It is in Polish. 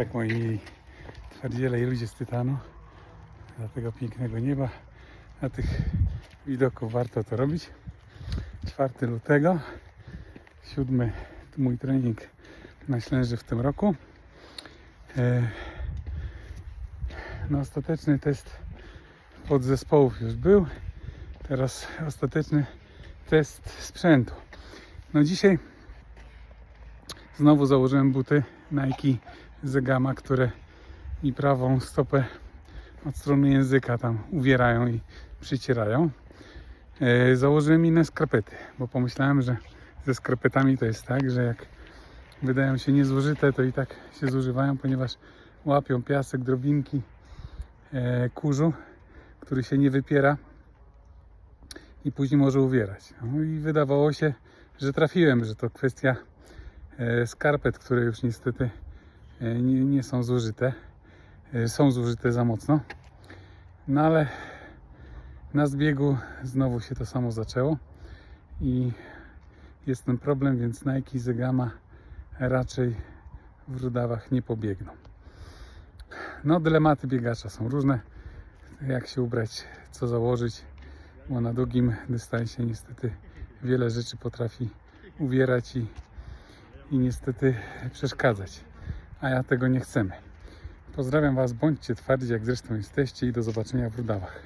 jak moi twardziele i ludzie z Tytanu. Dla tego pięknego nieba, dla tych widoków warto to robić. 4 lutego, siódmy mój trening na Ślęży w tym roku. E, no, ostateczny test podzespołów już był. Teraz ostateczny test sprzętu. No dzisiaj znowu założyłem buty Nike Zegama, które mi prawą stopę od strony języka tam uwierają i przycierają. E, założyłem inne skarpety, bo pomyślałem, że ze skarpetami to jest tak, że jak wydają się niezłożyte, to i tak się zużywają, ponieważ łapią piasek, drobinki e, kurzu, który się nie wypiera i później może uwierać. No i wydawało się, że trafiłem, że to kwestia skarpet, które już niestety e, nie, nie są zużyte. E, są zużyte za mocno. No ale na zbiegu znowu się to samo zaczęło i jest ten problem, więc Nike Zegama raczej w rudawach nie pobiegną. No, dylematy biegacza są różne. Jak się ubrać, co założyć, bo na długim dystansie niestety wiele rzeczy potrafi uwierać i, i niestety przeszkadzać. A ja tego nie chcemy. Pozdrawiam Was, bądźcie twardzi, jak zresztą jesteście i do zobaczenia w rudawach.